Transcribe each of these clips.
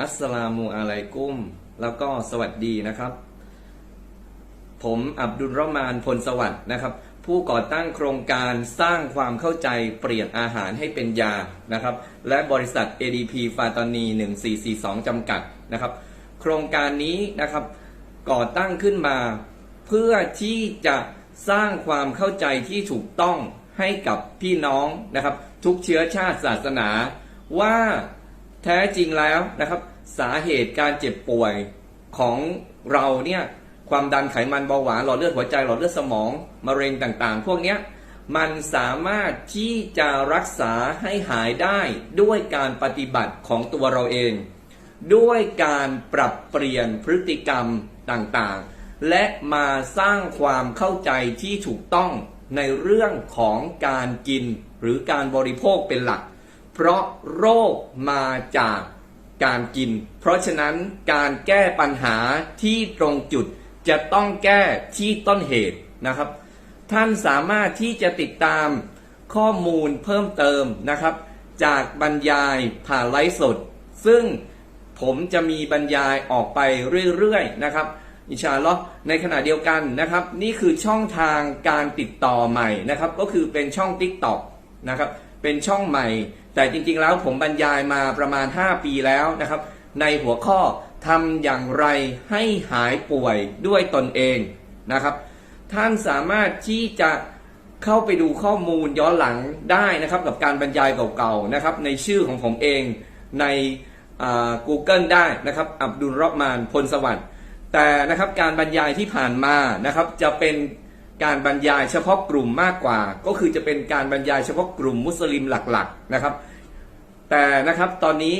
อัสสลามุอะลัยกุม แล้วก็สวัสดีนะครับ ผมอับดุลรมานพลสวัสด์นะครับ ผู้ก่อตั้งโครงการสร้างความเข้าใจเปลี่ยนอาหารให้เป็นยานะครับ และบริษัท ADP ฟาตานี 1442 จำกัดนะครับ โครงการนี้นะครับก่อตั้งขึ้นมา เพื่อที่จะสร้างความเข้าใจที่ถูกต้องให้กับพี่น้องนะครับ ทุกเชื้อชาติศาสนาว่า แท้จริงแล้วนะครับ สาเหตุการเจ็บป่วยของเราเนี่ยความดันไขมันเบาหวานหลอดเลือดหัวใจหลอดเลือดสมองมะเร็งต่างๆ พวกเนี้ยมันสามารถที่จะรักษาให้หายได้ด้วยการปฏิบัติของตัวเราเอง ด้วยการปรับเปลี่ยนพฤติกรรมต่างๆ และมาสร้างความเข้าใจที่ถูกต้องในเรื่องของการกินหรือการบริโภคเป็นหลัก เพราะโรคมาจากการกิน เพราะฉะนั้นการแก้ปัญหาที่ตรงจุดจะต้องแก้ที่ต้นเหตุนะครับ ท่านสามารถที่จะติดตามข้อมูลเพิ่มเติมนะครับ จากบรรยายผ่านไลฟ์สด ซึ่งผมจะมีบรรยายออกไปเรื่อยๆนะครับอิชาลอในขณะเดียวกันนะครับ นี่คือช่องทางการติดต่อใหม่นะครับ ก็คือเป็นช่อง Tik t o อกนะครับ เป็นช่องใหม่ แต่จริงๆแล้วผมบรรยายมาประมาณ 5 ปีแล้วนะครับ ในหัวข้อทำอย่างไรให้หายป่วยด้วยตนเองนะครับ ท่านสามารถที่จะเข้าไปดูข้อมูลย้อนหลังได้นะครับ กับการบรรยายเก่าๆนะครับ ในชื่อของผมเองใน Google ได้นะครับอับดุลรอมานพลสวัสดิ์แต่นะครับการบรรยายที่ผ่านมานะครับจะเป็น การบรรยายเฉพาะกลุ่มมากกว่า ก็คือจะเป็นการบรรยายเฉพาะกลุ่มมุสลิมหลักๆนะครับ แต่นะครับตอนนี้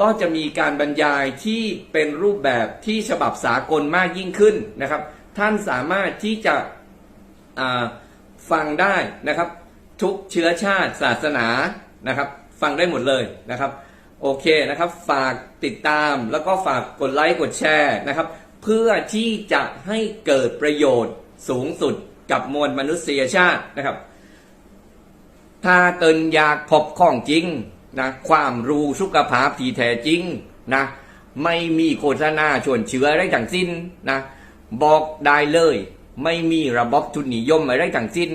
ก็จะมีการบรรยายที่เป็นรูปแบบที่ฉบับสากลมากยิ่งขึ้นนะครับ ท่านสามารถที่จะฟังได้นะครับ ทุกเชื้อชาติศาสนานะครับ ฟังได้หมดเลยนะครับโอเคนะครับ ฝากติดตามแล้วก็ฝากกดไลค์กดแชร์นะครับ เพื่อที่จะให้เกิดประโยชน์ สูงสุดกับมวลมนุษยชาตินะครับ ถ้าเตินอยากพบของจริงนะความรู้สุขภาพที่แท้จริงนะไม่มีโฆษณาชวนเชื้ออะไรทั้งสิ้นนะบอกได้เลย ไม่มีระบบทุนนิยมอะไรทั้งสิ้น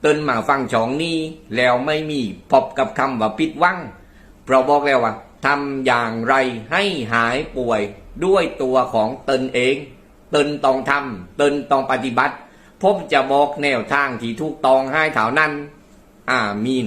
เตินมาฟังช่องนี้แล้วไม่มีพบกับคำว่าปิดวังเพราะบอกแล้วว่าทำอย่างไรให้หายป่วยด้วยตัวของตนเอง ตนต้องทำตนต้องปฏิบัติ ผมจะบอกแนวทางที่ถูกต้องให้เท่านั้น อามีน